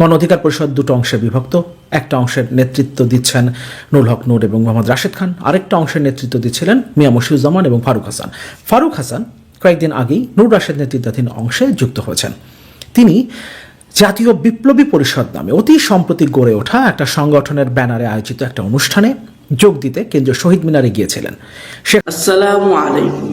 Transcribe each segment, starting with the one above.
গণ অধিকার পরিষদ দুটো অংশে বিভক্ত। একটা অংশের নেতৃত্ব দিচ্ছেন নুল হক নূর এবং মোহাম্মদ রাশেদ খান। আরেকটা অংশের নেতৃত্ব দিচ্ছিলেন মিয়া মশিউজ্জামান এবং ফারুক হাসান। ফারুক হাসান কয়েকদিন আগেই নূর রাশেদ নেতৃত্বাধীন অংশে যুক্ত হয়েছেন। তিনি জাতীয় বিপ্লবী পরিষদ নামে অতি সম্প্রতি গড়ে ওঠা একটা সংগঠনের ব্যানারে আয়োজিত একটা অনুষ্ঠানে যোগ দিতে কেন্দ্রীয় শহীদ মিনারে গিয়েছিলেন। সে আসসালামু আলাইকুম।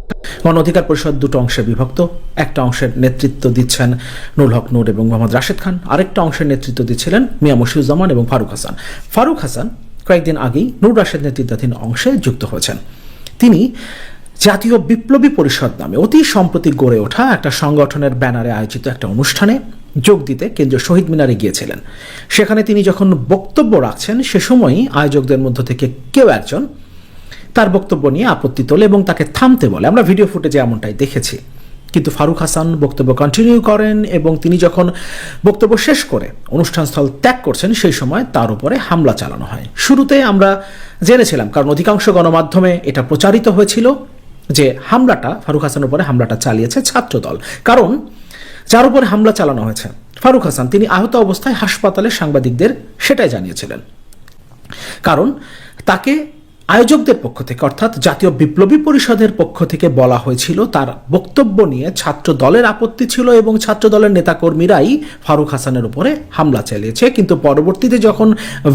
গণ অধিকার পরিষদ দুটো অংশে বিভক্ত। একটা অংশের নেতৃত্ব দিচ্ছেন নুল হক নূর এবং মোহাম্মদ রাশেদ খান। আরেকটা অংশের নেতৃত্ব দিচ্ছিলেন মিয়া মশিউজ্জামান এবং ফারুক হাসান। ফারুক হাসান কয়েকদিন আগেই নূর রাশেদ নেতৃত্বাধীন অংশে যুক্ত হয়েছেন। তিনি জাতীয় বিপ্লবী পরিষদ নামে অতি সম্প্রতি গড়ে ওঠা একটা সংগঠনের ব্যানারে আয়োজিত একটা অনুষ্ঠানে যোগ দিতে কেন্দ্রীয় শহীদ মিনারে গিয়েছিলেন। সেখানে তিনি যখন বক্তব্য রাখছেন, সে সময়ই আয়োজকদের মধ্য থেকে কেউ একজন তার বক্তব্য নিয়ে আপত্তি তোলে এবং তাকে থামতে বলে। আমরা ভিডিও ফুটেজে এমনটাই দেখেছি। কিন্তু ফারুক হাসান বক্তব্য কন্টিনিউ করেন এবং তিনি যখন বক্তব্য শেষ করে অনুষ্ঠানস্থল ত্যাগ করছেন, সেই সময় তার উপরে হামলা চালানো হয়। শুরুতে আমরা জেনেছিলাম, কারণ অধিকাংশ গণমাধ্যমে এটা প্রচারিত হয়েছিল যে হামলাটা, ফারুক হাসানের উপরে হামলাটা চালিয়েছে ছাত্রদল। কারণ যার উপরে হামলা চালানো হয়েছে, ফারুক হাসান, তিনি আহত অবস্থায় হাসপাতালে সাংবাদিকদের সেটাই জানিয়েছিলেন। কারণ তাকে আয়োজকদের পক্ষ থেকে, অর্থাৎ জাতীয় বিপ্লবী পরিষদের পক্ষ থেকে বলা হয়েছিল, তার বক্তব্য নিয়ে ছাত্র দলের আপত্তি ছিল এবং ছাত্র দলের নেতাকর্মীরাই ফারুক হাসানের উপরে হামলা চালিয়েছে। কিন্তু পরবর্তীতে যখন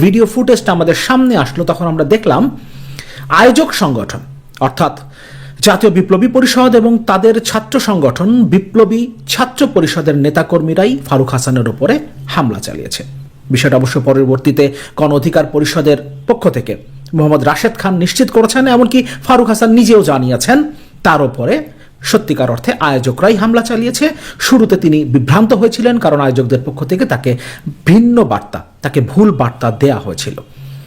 ভিডিও ফুটেজটা আমাদের সামনে আসলো, তখন আমরা দেখলাম আয়োজক সংগঠন, অর্থাৎ জাতীয় বিপ্লবী পরিষদ এবং তাদের ছাত্র সংগঠন, বিপ্লবী ছাত্র পরিষদের নেতাকর্মীরাই ফারুক হাসানের উপরে হামলা চালিয়েছে। বিষয়টা অবশ্য পরবর্তীতে গণ অধিকার পরিষদের পক্ষ থেকে মোহাম্মদ রাশেদ খান নিশ্চিত করেছেন, এমনকি ফারুক হাসান নিজেও জানিয়েছেন। তার উপরে সত্যিকার অর্থে আয়োজকরাই হামলা চালিয়েছে। শুরুতে তিনি বিভ্রান্ত হয়েছিলেন, কারণ আয়োজকদের পক্ষ থেকে তাকে ভিন্ন বার্তা, তাকে ভুল বার্তা দেয়া হয়েছিল।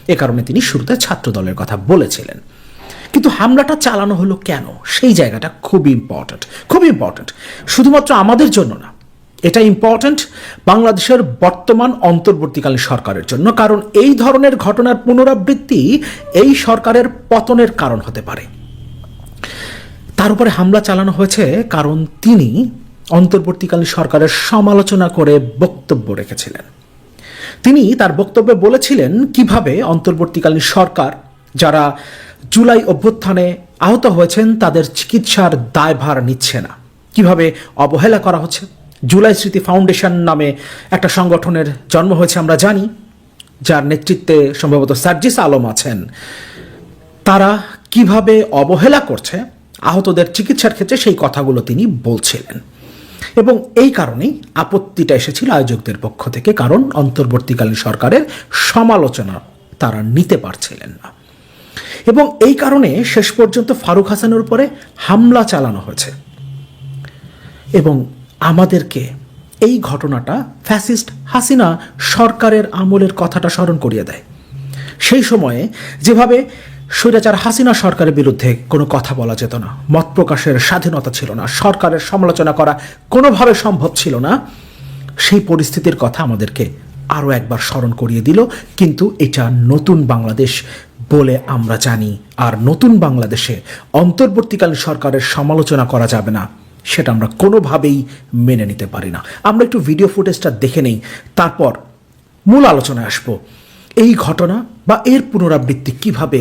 এ কারণে তিনি শুরুতে ছাত্র দলের কথা বলেছিলেন। কিন্তু হামলাটা চালানো হলো কেন? সেই জায়গাটা খুব ইম্পর্ট্যান্ট খুব ইম্পর্ট্যান্ট শুধুমাত্র আমাদের জন্য না এটা ইম্পর্ট্যান্ট বাংলাদেশের বর্তমান অন্তর্বর্তীকালীন সরকারের জন্য, কারণ এই ধরনের ঘটনার পুনরাবৃত্তি এই সরকারের পতনের কারণ হতে পারে। তার উপরে হামলা চালানো হয়েছে কারণ তিনি অন্তর্বর্তীকালীন সরকারের সমালোচনা করে বক্তব্য রেখেছিলেন। তিনি তার বক্তব্যে বলেছিলেন কীভাবে অন্তর্বর্তীকালীন সরকার যারা জুলাই অভ্যুত্থানে আহত হয়েছেন তাদের চিকিৎসার দায়ভার নিচ্ছে না। কীভাবে অবহেলা করা হচ্ছে? জুলাই স্মৃতি ফাউন্ডেশন নামে একটা সংগঠনের জন্ম হয়েছে, আমরা জানি, যার নেতৃত্বে সম্ভবত সার্জিস আলম আছেন। তারা কীভাবে অবহেলা করছে, আহতদের চিকিৎসার ক্ষেত্রে সেই কথাগুলো তিনি বলছিলেন। এবং এই কারণেই আপত্তিটা এসেছিল আয়োজকদের পক্ষ থেকে, কারণ অন্তর্বর্তীকালীন সরকারের সমালোচনা তারা নিতে পারছিলেন না। এবং এই কারণে শেষ পর্যন্ত ফারুক হাসানের উপরে হামলা চালানো হয়েছে। এবং আমাদেরকে এই ঘটনাটা ফ্যাসিস্ট হাসিনা সরকারের আমলের কথাটা স্মরণ করিয়ে দেয়। সেই সময়ে যেভাবে স্বৈরাচার হাসিনা সরকারের বিরুদ্ধে কোনো কথা বলা যেত না, মত প্রকাশের স্বাধীনতা ছিল না, সরকারের সমালোচনা করা কোনোভাবে সম্ভব ছিল না, সেই পরিস্থিতির কথা আমাদেরকে আরও একবার স্মরণ করিয়ে দিল। কিন্তু এটা নতুন বাংলাদেশ বলে আমরা জানি, আর নতুন বাংলাদেশে অন্তর্বর্তীকালীন সরকারের সমালোচনা করা যাবে না। সেটা আমরা কোনোভাবেই মেনে নিতে পারি না। আমরা একটু ভিডিও ফুটেজটা দেখে নেই, তারপর মূল আলোচনায় আসব। এই ঘটনা বা এর পুনরাবৃত্তি কীভাবে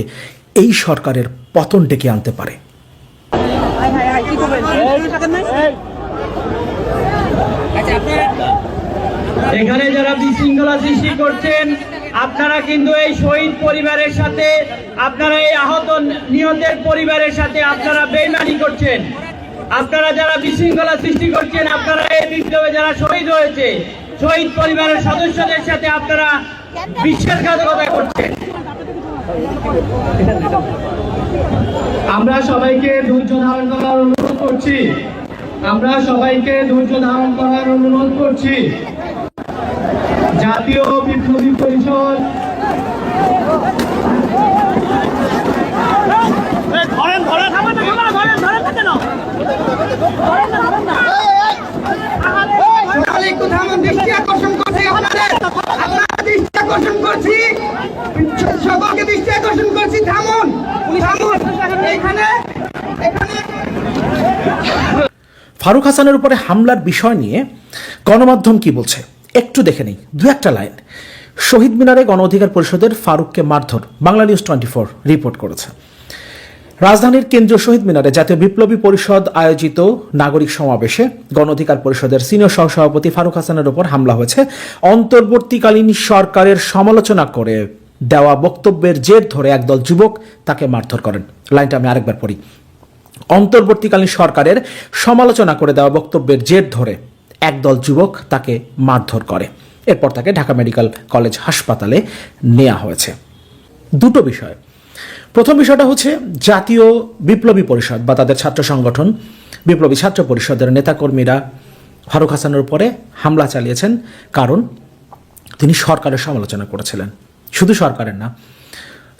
এই সরকারের পতন ডেকে আনতে পারে? এখানে যারা বিশৃঙ্খলা সৃষ্টি করছেন, আপনারা কিন্তু এই শহীদ পরিবারের সাথে, আপনারা এই আহত নিহতের পরিবারের সাথে আপনারা বেইমানি করছেন। আপনারা যারা বিশৃঙ্খলা সৃষ্টি করছেন, আপনারা এই বিপ্লবে যারা শহীদ হয়েছে, শহীদ পরিবারের সদস্যদের সাথে আপনারা বিশ্বাসঘাতকতা করছেন। আমরা সবাইকে ধৈর্য ধারণ করার অনুরোধ করছি। আমরা সবাইকে ধৈর্য ধারণ করার অনুরোধ করছি। জাতীয় বিপ্লবী পরিষদ ফারুক হাসানের উপরে হামলার বিষয় নিয়ে গণমাধ্যম কি বলছে? একটু দেখে নেই দু একটা লাইন। শহীদ মিনারে গণ অধিকার পরিষদের ফারুককে মারধর Bangla news twenty four report করেছে। রাজধানীর কেন্দ্রীয় শহীদ মিনারে জাতীয় বিপ্লবী পরিষদ আয়োজিত নাগরিক সমাবেশে গণ অধিকার পরিষদের সিনিয়র সহসভাপতি ফারুক হাসানের উপর হামলা হয়েছে। অন্তর্বর্তীকালীন সরকারের সমালোচনা করে দেওয়া বক্তব্যের জের ধরে একদল যুবক তাকে মারধর করেন। লাইনটা আমি আরেকবার পড়ি। অন্তর্বর্তীকালীন সরকারের সমালোচনা করে দেওয়া বক্তব্যের জের ধরে একদল যুবক তাকে মারধর করে। এরপর তাকে ঢাকা মেডিকেল কলেজ হাসপাতালে নেওয়া হয়েছে। দুটো বিষয়। প্রথম বিষয়টা হচ্ছে জাতীয় বিপ্লবী পরিষদ বা তাদের ছাত্র সংগঠন, বিপ্লবী ছাত্র পরিষদের নেতাকর্মীরা ফারুক হাসানের উপরে হামলা চালিয়েছেন কারণ তিনি সরকারের সমালোচনা করেছিলেন। শুধু সরকারের না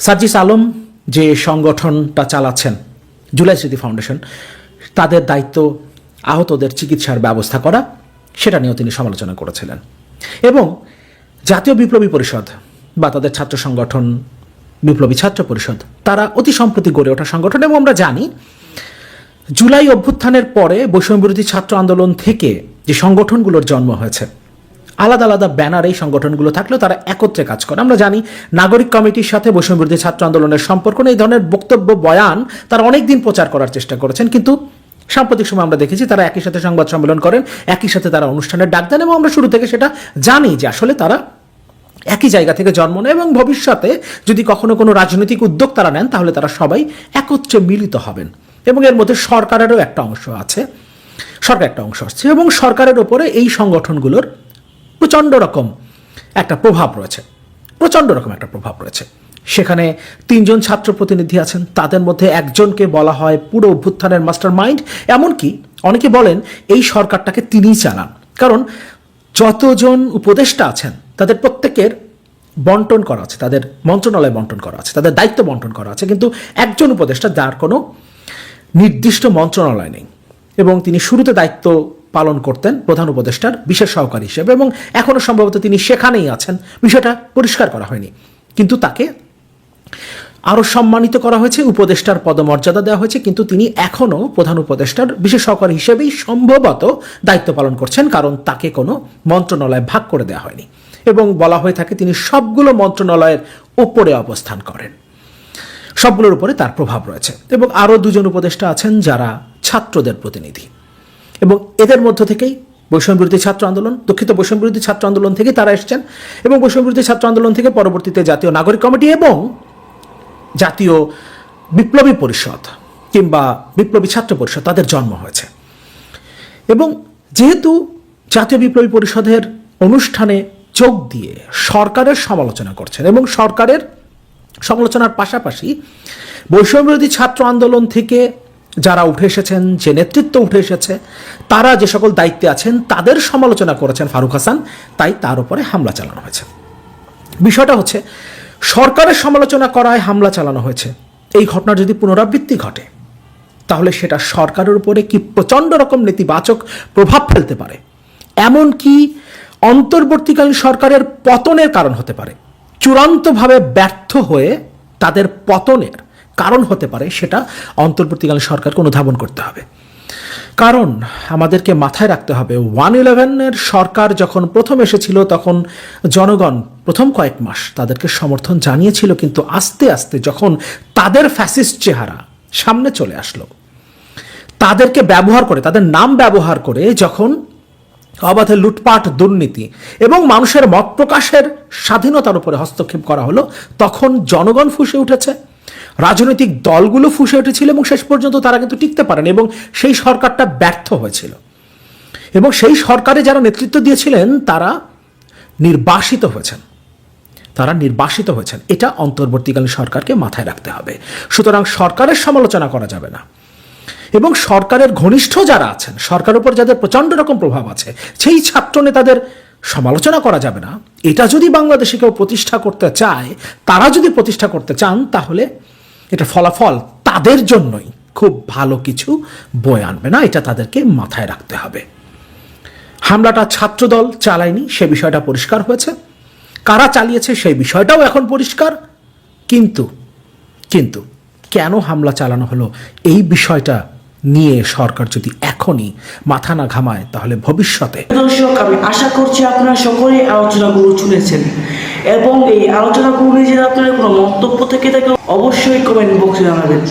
সার্জিস আলম যে সংগঠনটা চালাচ্ছেন, জুলাই স্মৃতি ফাউন্ডেশন, তাদের দায়িত্ব আহতদের চিকিৎসার ব্যবস্থা করা, সেটা নিয়েও তিনি সমালোচনা করেছিলেন। এবং জাতীয় বিপ্লবী পরিষদ বা তাদের ছাত্র সংগঠন বিপ্লবী ছাত্র পরিষদ। তারা অতি সম্প্রতি গড়ে ওঠা সংগঠন এবং আমরা জানি, জুলাই অভ্যুত্থানের পরে বৈষম্যবিরোধী ছাত্র আন্দোলন থেকে যে সংগঠনগুলোর জন্ম হয়েছে, আলাদা আলাদা ব্যানার এই সংগঠনগুলো থাকলেও তারা একত্রে কাজ করে। আমরা জানি, নাগরিক কমিটির সাথে বৈষম্য বৈষম্যবিরোধী ছাত্র আন্দোলনের সম্পর্ক এই ধরনের বক্তব্য, বয়ান তারা অনেক দিন প্রচার করার চেষ্টা করেছেন। কিন্তু সাম্প্রতিক সময় আমরা দেখেছি তারা একই সাথে সংবাদ সম্মেলন করেন, একই সাথে তারা অনুষ্ঠানের ডাক দেন এবং আমরা শুরু থেকে সেটা জানি যে আসলে তারা একই জায়গা থেকে জন্ম নেয় এবং ভবিষ্যতে যদি কখনো কোনো রাজনৈতিক উদ্যোগ তারা নেন, তাহলে তারা সবাই একত্রে মিলিত হবেন। এবং এর মধ্যে সরকারেরও একটা অংশ আছে। সরকার একটা অংশ আছে এবং সরকারের ওপরে এই সংগঠনগুলোর প্রচণ্ড রকম একটা প্রভাব রয়েছে। প্রচণ্ড রকম একটা প্রভাব রয়েছে। সেখানে তিনজন ছাত্র প্রতিনিধি আছেন। তাদের মধ্যে একজনকে বলা হয় পুরো অভ্যুত্থানের মাস্টার মাইন্ড এমনকি অনেকে বলেন, এই সরকারটাকে তিনিই চালান। কারণ যতজন উপদেষ্টা আছেন তাদের প্রত্যেকের বন্টন করা আছে, তাদের মন্ত্রণালয় বন্টন করা আছে, তাদের দায়িত্ব বন্টন করা আছে, কিন্তু একজন উপদেষ্টা যার কোনো নির্দিষ্ট মন্ত্রণালয় নেই এবং তিনি শুরুতে দায়িত্ব পালন করতেন প্রধান উপদেষ্টার বিশেষ সহকারী হিসেবে এবং এখনও সম্ভবত তিনি সেখানেই আছেন। বিষয়টা পরিষ্কার করা হয়নি। কিন্তু তাকে আরও সম্মানিত করা হয়েছে, উপদেষ্টার পদমর্যাদা দেওয়া হয়েছে, কিন্তু তিনি এখনও প্রধান উপদেষ্টার বিশেষ হিসেবেই সম্ভবত দায়িত্ব পালন করছেন, কারণ তাকে কোনো মন্ত্রণালয় ভাগ করে দেওয়া হয়নি। এবং বলা হয়ে থাকে, তিনি সবগুলো মন্ত্রণালয়ের ওপরে অবস্থান করেন। সবগুলোর উপরে তার প্রভাব রয়েছে। এবং আরও দুজন উপদেষ্টা আছেন যারা ছাত্রদের প্রতিনিধি। এবং এদের মধ্য থেকেই বৈষম্যবিরোধী ছাত্র আন্দোলন, দুঃখিত বৈষম্যবিরোধী ছাত্র আন্দোলন থেকে তারা এসেছেন। এবং বৈষম্যবিরোধী ছাত্র আন্দোলন থেকে পরবর্তীতে জাতীয় নাগরিক কমিটি এবং জাতীয় বিপ্লবী পরিষদ কিংবা বিপ্লবী ছাত্র পরিষদ, তাদের জন্ম হয়েছে। এবং যেহেতু জাতীয় বিপ্লবী পরিষদের অনুষ্ঠানে যোগ দিয়ে সরকারের সমালোচনা করছেন এবং সরকারের সমালোচনার পাশাপাশি বৈষম্যবিরোধী ছাত্র আন্দোলন থেকে যারা উঠে এসেছেন, যে নেতৃত্ব উঠে এসেছে, তারা যে সকল দায়িত্বে আছেন, তাদের সমালোচনা করেছেন ফারুক হাসান। তাই তার উপরে হামলা চালানো হয়েছে। বিষয়টা হচ্ছে সরকারের সমালোচনা করায় হামলা চালানো হয়েছে। এই ঘটনার যদি পুনরাবৃত্তি ঘটে, তাহলে সেটা সরকারের উপরে কি প্রচণ্ড রকম নেতিবাচক প্রভাব ফেলতে পারে? এমনকি অন্তর্বর্তীকালীন সরকারের পতনের কারণ হতে পারে? চূড়ান্তভাবে ব্যর্থ হয়ে তাদের পতনের কারণ হতে পারে, সেটা অন্তর্বর্তীকালীন সরকারকে অনুধাবন করতে হবে। কারণ আমাদেরকে মাথায় রাখতে হবে, ওয়ান ইলেভেনের সরকার যখন প্রথম এসেছিল, তখন জনগণ প্রথম কয়েক মাস তাদেরকে সমর্থন জানিয়েছিল, কিন্তু আস্তে আস্তে যখন তাদের ফ্যাসিস্ট চেহারা সামনে চলে আসলো, তাদেরকে ব্যবহার করে, তাদের নাম ব্যবহার করে যখন অবাধে লুটপাট, দুর্নীতি এবং মানুষের মত প্রকাশের স্বাধীনতার উপরে হস্তক্ষেপ করা হলো, তখন জনগণ ফুসে উঠেছে, রাজনৈতিক দলগুলো ফুসে উঠেছিল এবং শেষ পর্যন্ত তারা কিন্তু টিকতে পারেনি এবং সেই সরকারটা ব্যর্থ হয়েছিল। এবং সেই সরকারে যারা নেতৃত্ব দিয়েছিলেন, তারা নির্বাসিত হয়েছেন। তারা নির্বাসিত হয়েছেন। এটা অন্তর্বর্তীকালীন সরকারকে মাথায় রাখতে হবে। সুতরাং সরকারের সমালোচনা করা যাবে না। এবং সরকারের ঘনিষ্ঠ যারা আছেন, সরকার উপর যাদের প্রচণ্ড রকম প্রভাব আছে, সেই ছাত্র নেতাদের সমালোচনা করা যাবে না। এটা যদি বাংলাদেশে কেউ প্রতিষ্ঠা করতে চায়, তারা যদি প্রতিষ্ঠা করতে চান, তাহলে এটা ফলাফল তাদের জন্যই খুব ভালো কিছু বয়ে আনবে না। এটা তাদেরকে মাথায় রাখতে হবে। হামলাটা ছাত্রদল চালায়নি, সে বিষয়টা পরিষ্কার হয়েছে। কারা চালিয়েছে সেই বিষয়টাও এখন পরিষ্কার। কিন্তু কিন্তু কেন হামলা চালানো হলো এই বিষয়টা নিয়ে সরকার যদি এখনই মাথা না ঘামায়, তাহলে ভবিষ্যতে দর্শক, আমি আশা করছি আপনারা সকলেই আলোচনাগুলো শুনেছেন এবং এই আলোচনাগুলো নিয়ে যদি আপনাদের কোনো মন্তব্য থেকে থাকে, অবশ্যই কমেন্ট বক্সে জানাবেন।